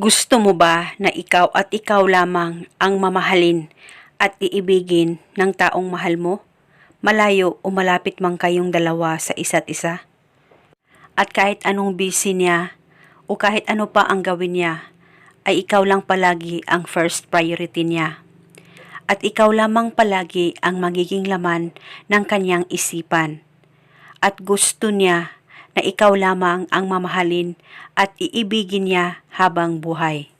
Gusto mo ba na ikaw at ikaw lamang ang mamahalin at iibigin ng taong mahal mo? Malayo o malapit man kayong dalawa sa isa't isa? At kahit anong busy niya o kahit ano pa ang gawin niya, ay ikaw lang palagi ang first priority niya. At ikaw lamang palagi ang magiging laman ng kanyang isipan. At gusto niya na ikaw lamang ang mamahalin at iibigin niya habang buhay.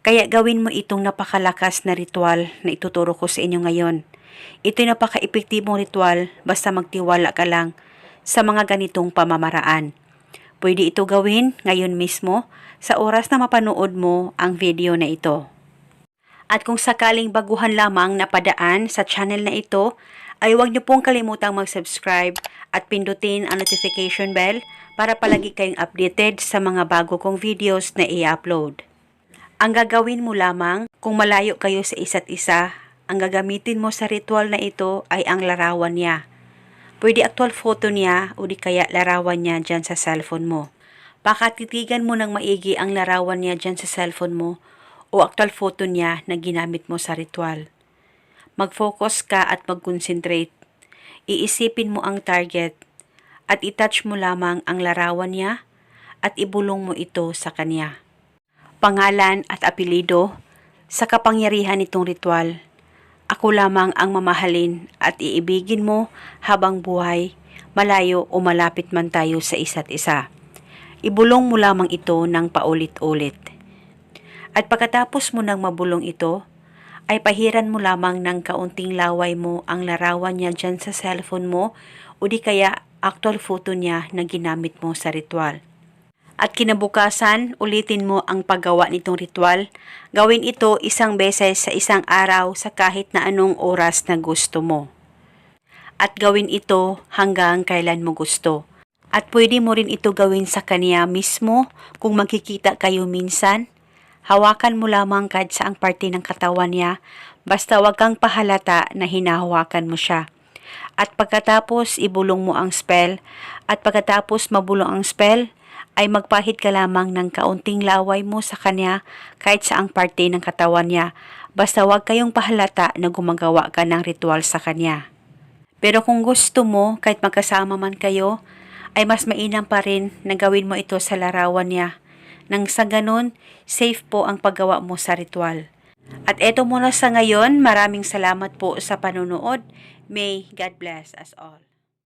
Kaya gawin mo itong napakalakas na ritual na ituturo ko sa inyo ngayon. Ito'y napaka-epektibong ritual basta magtiwala ka lang sa mga ganitong pamamaraan. Pwede ito gawin ngayon mismo sa oras na mapanood mo ang video na ito. At kung sakaling baguhan lamang napadaan sa channel na ito, ay huwag niyo pong kalimutang mag-subscribe at pindutin ang notification bell para palagi kayong updated sa mga bago kong videos na i-upload. Ang gagawin mo lamang kung malayo kayo sa isa't isa, ang gagamitin mo sa ritual na ito ay ang larawan niya. Pwede actual photo niya o di kaya larawan niya dyan sa cellphone mo. Pakatitigan mo ng maigi ang larawan niya dyan sa cellphone mo o actual photo niya na ginamit mo sa ritual. Mag-focus ka at mag-concentrate. Iisipin mo ang target at itouch mo lamang ang larawan niya at ibulong mo ito sa kanya. Pangalan at apelido sa kapangyarihan nitong ritual. Ako lamang ang mamahalin at iibigin mo habang buhay, malayo o malapit man tayo sa isa't isa. Ibulong mo lamang ito ng paulit-ulit. At pagkatapos mo nang mabulong ito, ay pahiran mo lamang ng kaunting laway mo ang larawan niya dyan sa cellphone mo o di kaya actual photo niya na ginamit mo sa ritual. At kinabukasan, ulitin mo ang paggawa nitong ritual. Gawin ito isang beses sa isang araw sa kahit na anong oras na gusto mo. At gawin ito hanggang kailan mo gusto. At pwede mo rin ito gawin sa kanya mismo kung magkikita kayo minsan. Hawakan mo lamang kahit saang parte ng katawan niya, basta wag kang pahalata na hinahawakan mo siya. At pagkatapos ibulong mo ang spell, at pagkatapos mabulong ang spell, ay magpahid ka lamang ng kaunting laway mo sa kanya kahit saang parte ng katawan niya, basta wag kayong pahalata na gumagawa ka ng ritual sa kanya. Pero kung gusto mo, kahit magkasama man kayo, ay mas mainam pa rin na gawin mo ito sa larawan niya. Nang sa ganun, safe po ang paggawa mo sa ritual. At eto muna sa ngayon, maraming salamat po sa panunood. May God bless us all.